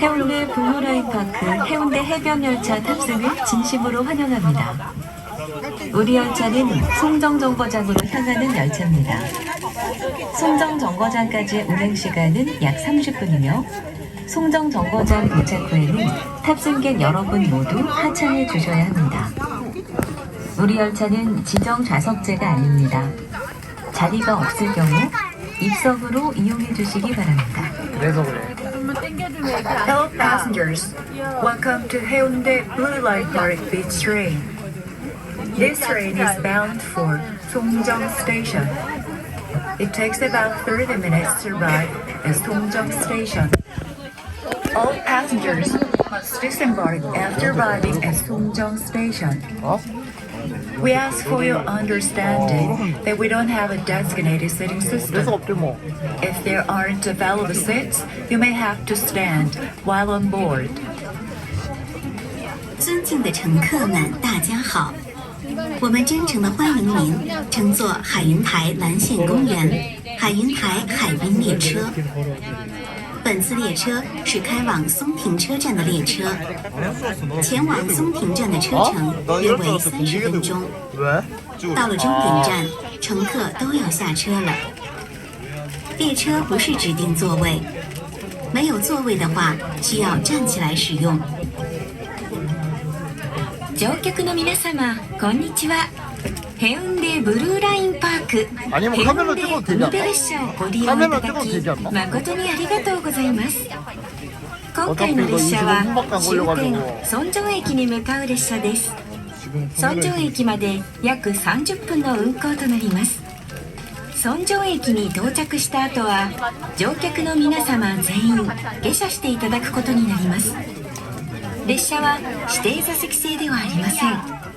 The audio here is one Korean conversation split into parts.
해운대 블루라인파크 해운대 해변열차 탑승을 진심으로 환영합니다. 우리 열차는 송정정거장으로 향하는 열차입니다. 송정정거장까지의 운행 시간은 약 30분이며 송정정거장 도착 후에는 탑승객 여러분 모두 하차해 주셔야 합니다. 우리 열차는 지정 좌석제가 아닙니다. 자리가 없을 경우 입석으로 이용해 주시기 바랍니다. 그래서 그래. Hello passengers, welcome to Hyundai Blue Line Park Beach Train. This train is bound for Songjong Station. It takes about 30 minutes to arrive at Songjong Station. All passengers must disembark after arriving at Songjong Station. We ask for your understanding that we don't have a designated sitting system. If there aren't available seats, you may have to stand while on board. 尊敬的乘客们，大家好，我们真诚的欢迎您乘坐海云台蓝线公园、海云台海滨列车。本次列车是开往松亭车站的列车，前往松亭站的车程约为三十分钟。 왜? 到了终点站，乘客都要下车了。列车不是指定座位，没有座位的话，需要站起来使用。乗客の皆様、こんにちは。 ヘウンデブルーラインパーク。ヘウンデ海辺列車をご利用いただき誠にありがとうございます。今回の列車は終点村上駅に向かう列車です。村上駅まで約30分の運行となります。村上駅に到着した後は乗客の皆様全員下車していただくことになります。列車は指定座席制ではありません。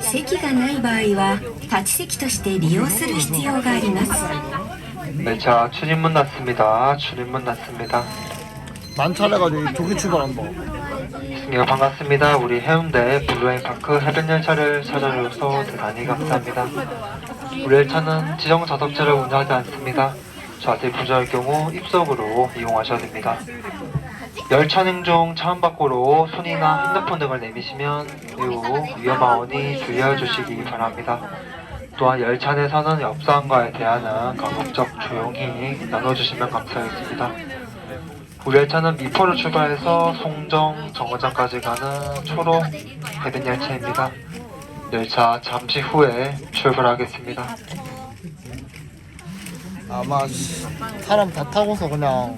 席がない場合は立ち席として利用する必要があります 네, 자, 출입문 닫습니다. 출입문 닫습니다. 만차례가지고 조기 출발한다. 승객 반갑습니다. 우리 해운대 블루라인 파크 해변열차를 찾아주셔서 대단히 감사합니다. 우리 열차는 지정 좌석제를 운영하지 않습니다. 자세히 부조할 경우 입석으로 이용하셔야 됩니다. 열차 행중 차원 밖으로 손이나 핸드폰 등을 내미시면 매우 위험하오니 주의해 주시기 바랍니다. 또한 열차 내에서는 옆사람과의 대화는 가급적 조용히 나눠주시면 감사하겠습니다. 우리 열차는 미포를 출발해서 송정 정거장까지 가는 초록 해변 열차입니다. 열차 잠시 후에 출발하겠습니다. 아마 씨, 사람 다 타고서 그냥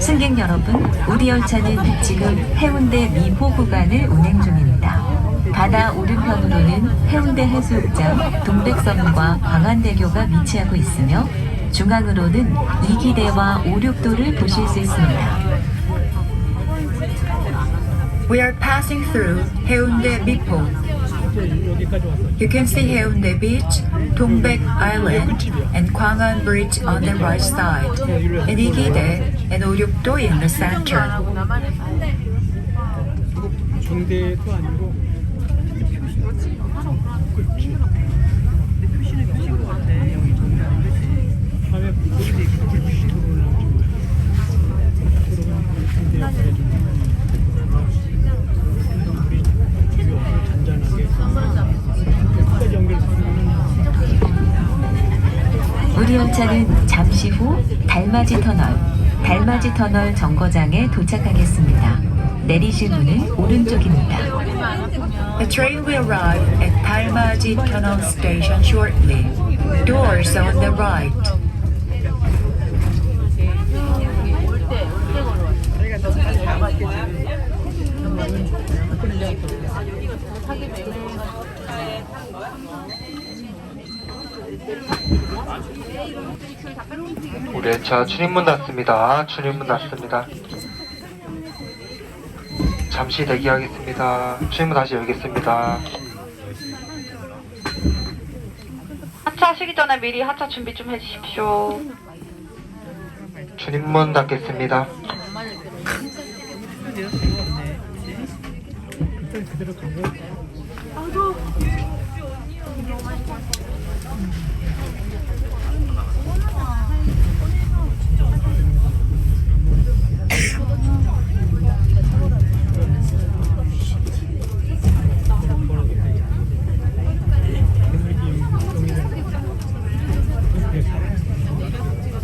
승객 여러분, 우리 열차는 지금 해운대 미포 구간을 운행 중입니다. 바다 오른편으로는 해운대 해수욕장, 동백섬과 광안대교가 위치하고 있으며 중앙으로는 이기대와 오륙도를 보실 수 있습니다. We are passing through Haeundae Mipo. You can see Haeundae Beach, Dongbek Island, and Gwangan Bridge on the right side, and Igide and Oryukdo in the center. 우리 열차는 잠시 후 달맞이 터널, 달맞이 터널 정거장에 도착하겠습니다. 내리실 문은 오른쪽입니다. The train will arrive at Dalmaji Tunnel Station shortly. Doors on the right. 우리 열차 출입문 닫습니다. 출입문 닫습니다. 잠시 대기하겠습니다. 출입문 다시 열겠습니다. 하차 하시기 전에 미리 하차 준비 좀 해주십시오. 출입문 닫겠습니다. 그대로 가고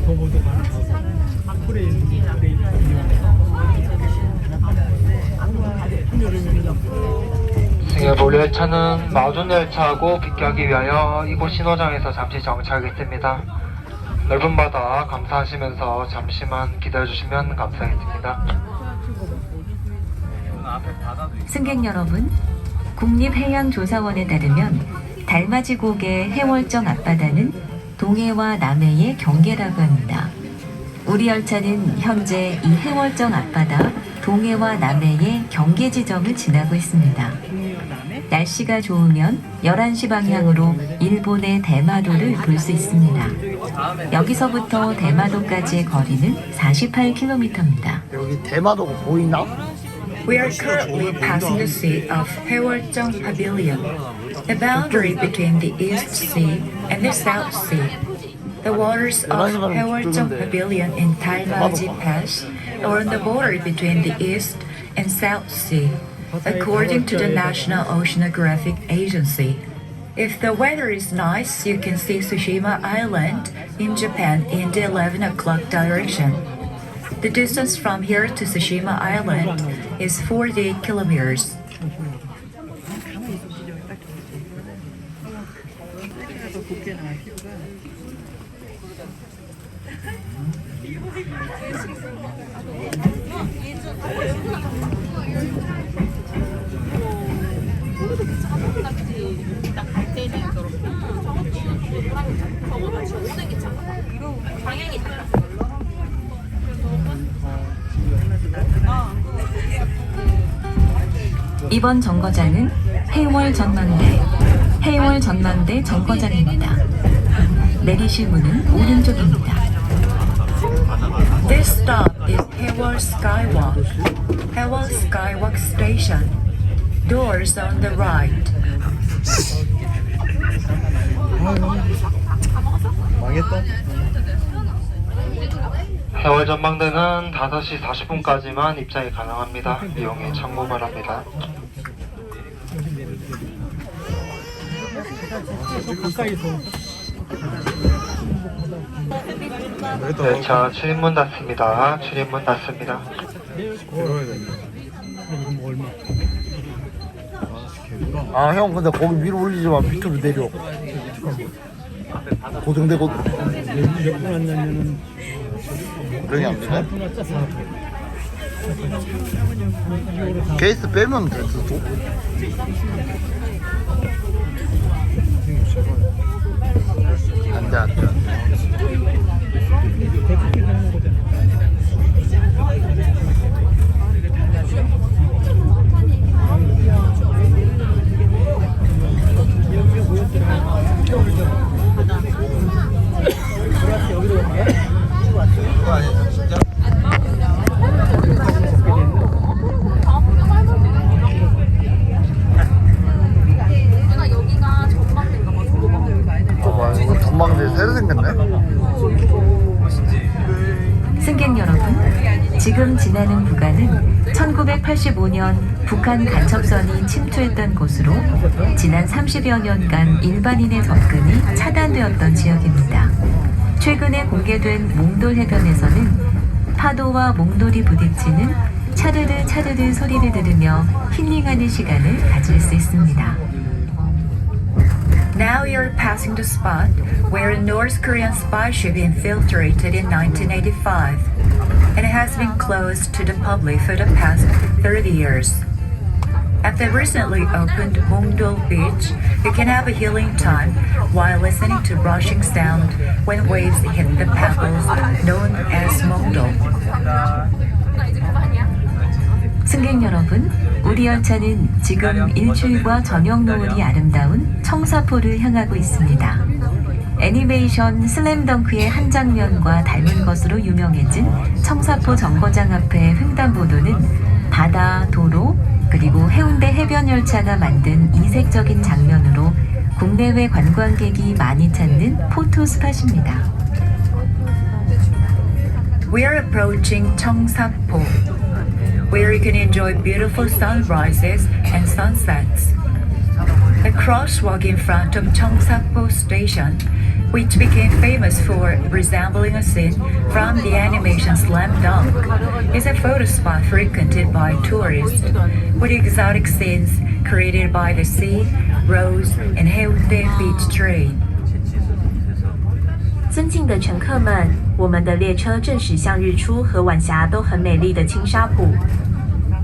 더 모두 가는 프레임 프레임 승여볼 열차는 마존 열차하고 비교하기 위하여 이곳 신호장에서 잠시 정차하겠습니다. 넓은 바다 감사하시면서 잠시만 기다려주시면 감사하겠습니다. 승객 여러분, 국립해양조사원에 따르면 달맞이곡의 해월정 앞바다는 동해와 남해의 경계라고 합니다. 우리 열차는 현재 이 해월정 앞바다 동해와 남해의 경계 지점을 지나고 있습니다. 날씨가 좋으면 11시 방향으로 일본의 대마도를 볼 수 있습니다. 여기서부터 대마도까지의 거리는 48km입니다. 여기 대마도가 보이나? We are currently passing the sea of Haewoljeong Pavilion, the boundary between the East Sea and the South Sea. The waters of Haewoljeong Pavilion in Dalmaji Pass are on the border between the East and South Sea, according to the National Oceanographic Agency. If the weather is nice, you can see Tsushima Island in Japan in the 11 o'clock direction. The distance from here to Tsushima Island is 40 kilometers. 이번 정거장은 해월 전망대, 해월 전망대 정거장입니다. 내리실 문은 오른쪽입니다. This stop is Haewol Skywalk. Haewol Skywalk Station. Doors on the right. 망했다. 해월 전망대는 5시 40분까지만 입장이 가능합니다. 이용에 참고 바랍니다. 가까이서 열차 출입문 닫습니다. 출입문 닫습니다. 이거 뭐 얼마 아 형 근데 거기 위로 올리지 마 밑으로 내려. 고정되고 몇분 왔냐면은 그러니 안 되네. 4분 왔자 4분 이거로 4분 케이스 빼면 될수 도. 안돼 안돼 안돼. 대폭이 되는 거잖아 봐봐 이거 전망대 새로 생겼네. 승객 여러분, 지금 지나는 구간은 1985년 북한 간첩선이 침투했던 곳으로 지난 30여 년간 일반인의 접근이 차단되었던 지역입니다. 최근에 공개된 몽돌 해변에서는 파도와 몽돌이 부딪히는 차르르 차르르 소리를 들으며 힐링하는 시간을 가질 수 있습니다. Now you're passing the spot where a North Korean spy ship infiltrated in 1985 and has been closed to the public for the past 30 years. At the recently opened Mongdol Beach, you can have a healing time while listening to rushing sound when waves hit the pebbles known as Mongdol. 승객 여러분, 우리 열차는 지금 일출과 저녁 노을이 아름다운 청사포를 향하고 있습니다. 애니메이션 슬램덩크의 한 장면과 닮은 것으로 유명해진 청사포 정거장 앞의 횡단보도는 바다, 도로, 그리고 해운대 해변 열차가 만든 이색적인 장면으로 국내외 관광객이 많이 찾는 포토 스팟입니다. We are approaching Cheongsapo, where you can enjoy beautiful sunrises and sunsets. The crosswalk in front of Cheongsapo Station, which became famous for resembling a scene from the animation Slam Dunk, is a photo spot frequented by tourists, with exotic scenes created by the sea, rose, and Haeundae Beach train. 尊敬的乘客们，我们的列车正驶向日出和晚霞都很美丽的青沙浦。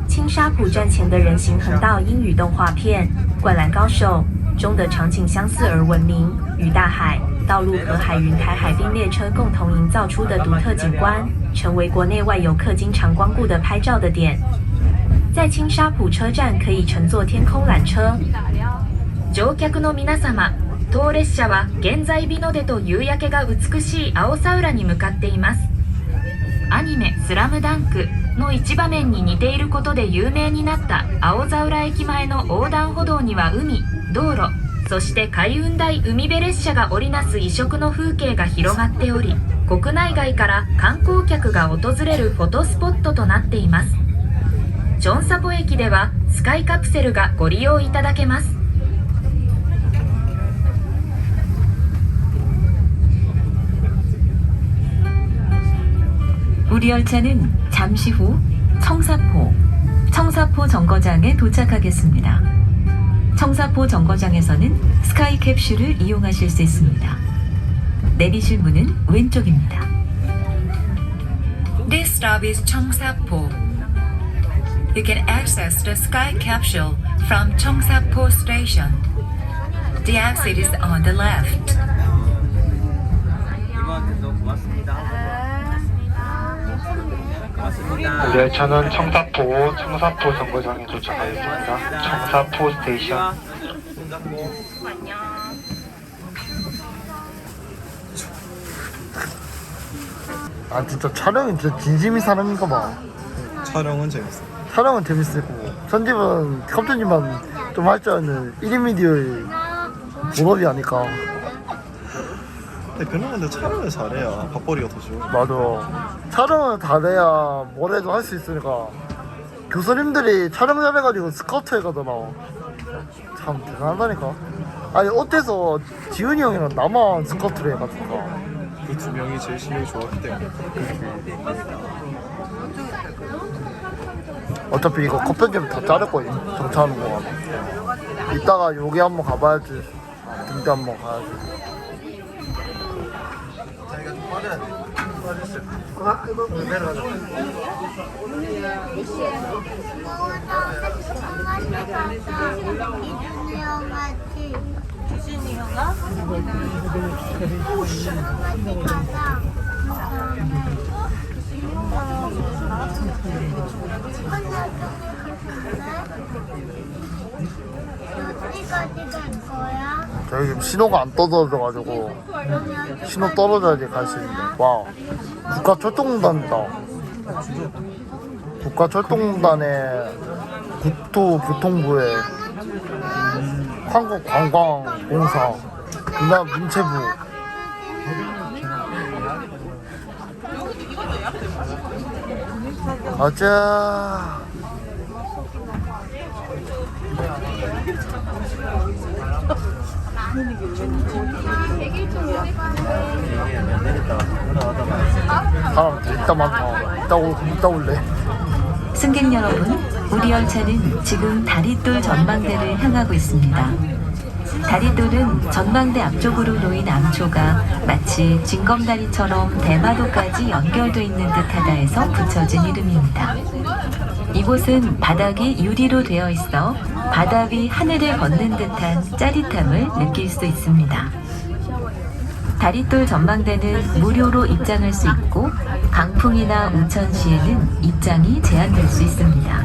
青沙浦站前的人行横道英语动画片《灌篮高手》中的场景相似而闻名，与大海、道路和海云台海滨列车共同营造出的独特景观，成为国内外游客经常光顾的拍照的点。在青沙浦车站可以乘坐天空缆车。乗客の皆様当列車は現在日の出と夕焼けが美しい青さ浦に向かっています。アニメ「スラムダンクの一場面に似ていることで有名になった青座浦駅前の横断歩道には海道路そして海運大海辺列車が織りなす異色の風景が広がっており国内外から観光客が訪れるフォトスポットとなっています。チョンサポ駅ではスカイカプセルがご利用いただけます。 우리 열차는 잠시 후 청사포, 청사포 정거장에 도착하겠습니다. 청사포 정거장에서는 스카이 캡슐을 이용하실 수 있습니다. 내리실 문은 왼쪽입니다. This stop is Cheongsapo. You can access the Sky Capsule from Cheongsapo Station. The exit is on the left. 우리 열차는 청사포, 청사포 정거장에 도착하였습니다. 청사포 스테이션. 아 진짜 촬영이 진짜 진심이 사람인가 봐. 촬영은 재밌어. 촬영은 재밌고 편집은 컴퓨터님만 좀 할 줄 아는 1인 미디어의 본업이 아닐까. 근데 그는 근데 촬영을 잘해야 밥벌이가 더 쉬워. 맞아. 촬영을 잘해야 뭐래도 할 수 있으니까 교수님들이 촬영 잘해가지고 스카우트 해가잖아. 참 대단하다니까. 아니 어때서 지훈이 형이랑 나만 스카우트를 해가지고. 그 두 명이 제일 실력이 좋았기 때문에. 어차피 이거 컷편집 다 자를 거임. 정차하는 거 가면. 이따가 여기 한번 가봐야지. 등대 한번 가야지. 어 저기 지금 신호가 안 떨어져가지고 신호 떨어져야지 갈 수 있는데. 와 국가철도공단이다. 국가철도공단의 국토교통부의 한국관광공사 그다음 문체부. 가자 이따 올래 승객 여러분, 우리 열차는 지금 다리돌 전망대를 향하고 있습니다. 다리돌은 전망대 앞쪽으로 놓인 암초가 마치 징검다리처럼 대마도까지 연결돼 있는 듯하다 해서 붙여진 이름입니다. 이곳은 바닥이 유리로 되어 있어 바다 위 하늘을 걷는 듯한 짜릿함을 느낄 수 있습니다. 다리돌 전망대는 무료로 입장할 수 있고 강풍이나 우천 시에는 입장이 제한될 수 있습니다.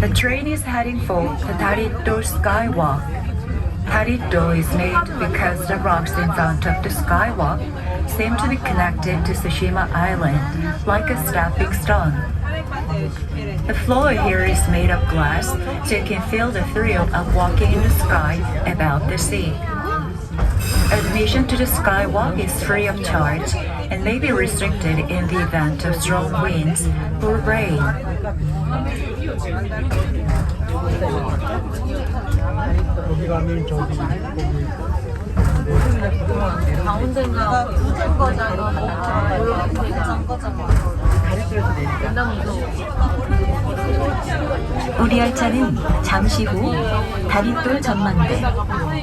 The train is heading for the Tarito Skywalk. Tarito is made because the rocks in front of the skywalk seem to be connected to Tsushima Island, like a stepping stone. The floor here is made of glass, so you can feel the thrill of walking in the sky above the sea. Admission to the skywalk is free of charge and may be restricted in the event of strong winds or rain. 가면 저기 거기 우리 열차는 잠시 후 다리돌 전망대,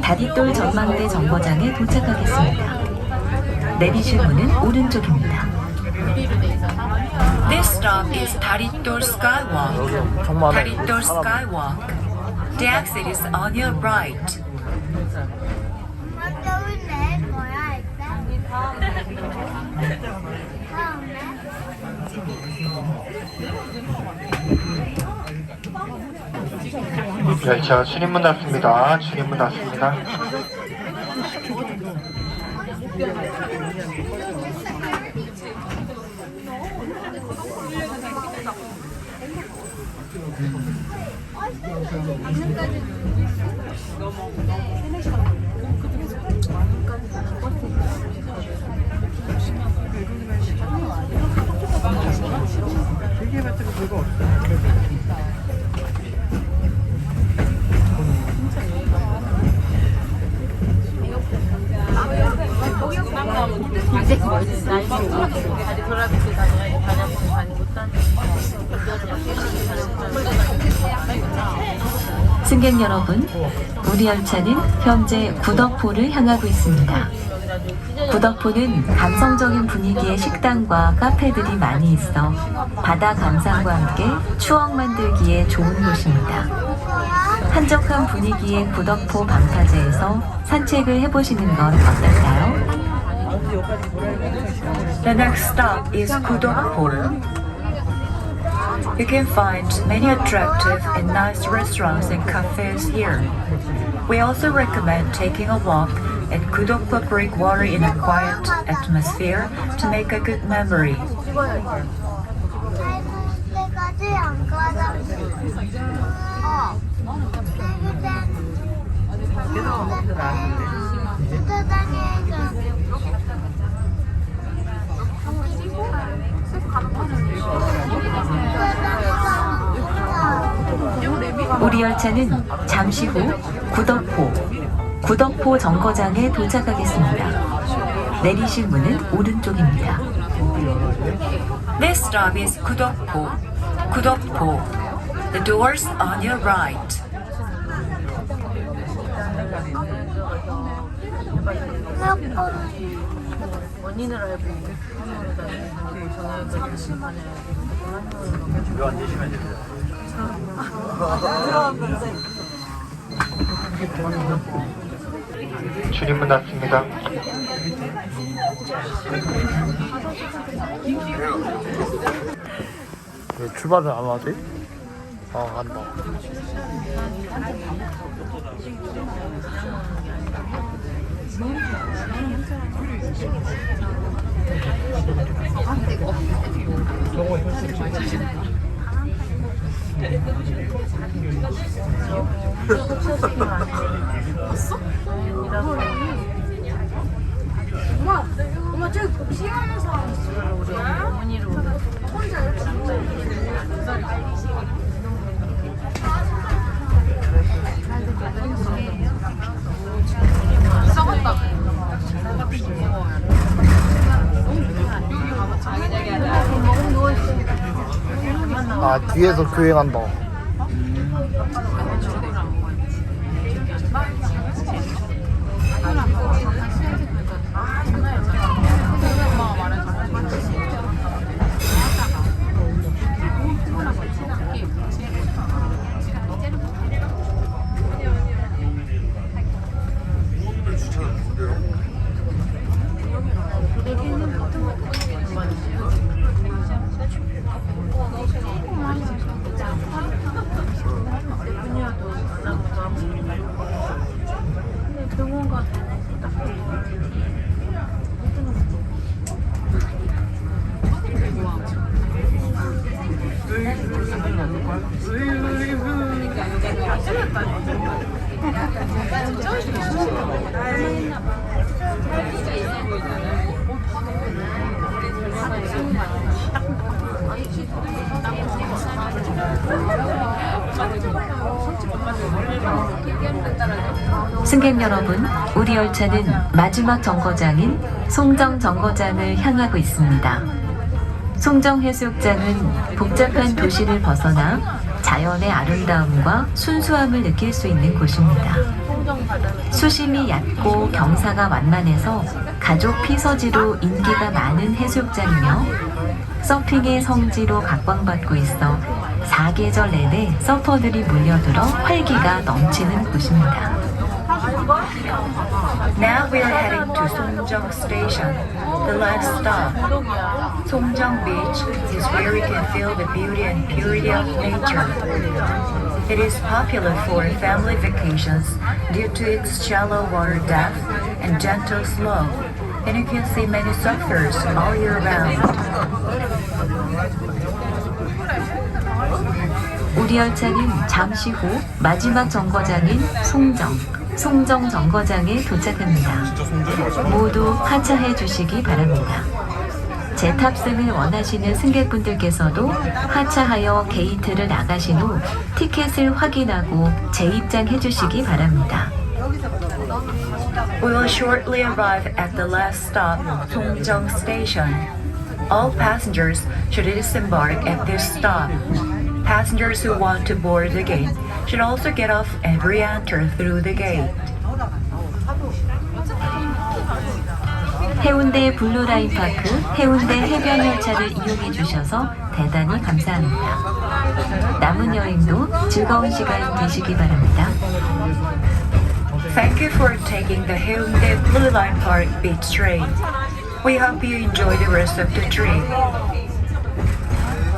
다리돌 전망대 정거장에 도착하겠습니다. 내리실 문은 오른쪽입니다. This stop is Tarito Skywalk. Tarito Skywalk. The exit is on your right. 다음에. 열차 출입문 닫습니다. 출입문 닫습니다. 되게 봤더니 별거 없어. 승객 여러분, 우리 열차는 현재 구덕포를 향하고 있습니다. 구덕포는 감성적인 분위기의 식당과 카페들이 많이 있어 바다 감상과 함께 추억 만들기에 좋은 곳입니다. 한적한 분위기의 구덕포 방파제에서 산책을 해보시는 건 어떨까요? The next stop is Kudokpol. You can find many attractive and nice restaurants and cafes here. We also recommend taking a walk at Kudokpo Breakwater in a quiet atmosphere to make a good memory. 우리 열차는 잠시 후 구덕포, 구덕포 정거장에 도착하겠습니다. 내리실 문은 오른쪽입니다. This stop is Kudokpo. Kudokpo. The doors on your right. 출입문 닫습니다. 왜 출발을 안 하지? 아 간다 엄마 저기 복싱하는 사람 있어요. 아, 뒤에서 교행한다. 승객 여러분, 우리 열차는 마지막 정거장인 송정 정거장을 향하고 있습니다. 송정 해수욕장은 복잡한 도시를 벗어나 자연의 아름다움과 순수함을 느낄 수 있는 곳입니다. 수심이 얕고 경사가 완만해서 가족 피서지로 인기가 많은 해수욕장이며 서핑의 성지로 각광받고 있어 사계절 내내 서퍼들이 몰려들어 활기가 넘치는 곳입니다. Now we are heading to Songjong Station, the last stop. Songjong Beach is where we can feel the beauty and purity of nature. It is popular for family vacations due to its shallow water depth and gentle slope, and you can see many surfers all year round. 우리 열차는 잠시 후 마지막 정거장인 송정, 송정 정거장에 도착합니다. 모두 하차해 주시기 바랍니다. 재탑승을 원하시는 승객분들께서도 하차하여 게이트를 나가신 후 티켓을 확인하고 재입장해 주시기 바랍니다. We will shortly arrive at the last stop, Songjong Station. All passengers should disembark at this stop. Passengers who want to board gate should also get off and re-enter through the gate. 해운대 블루라인 파크 해운대 해변 열차를 이용해 주셔서 대단히 감사합니다. 남은 여행도 즐거운 시간 되시기 바랍니다. Thank you for taking the Haeundae Blue Line Park Beach train. We hope you enjoy the rest of the trip.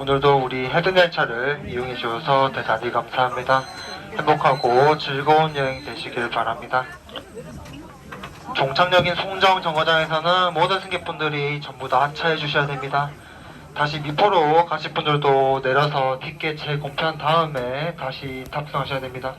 오늘도 우리 해변 열차를 이용해 주셔서 대단히 감사합니다. 행복하고 즐거운 여행 되시길 바랍니다. 종착역인 송정 정거장에서는 모든 승객분들이 전부 다 하차해 주셔야 됩니다. 다시 미포로 가실 분들도 내려서 티켓 재검표한 다음에 다시 탑승하셔야 됩니다.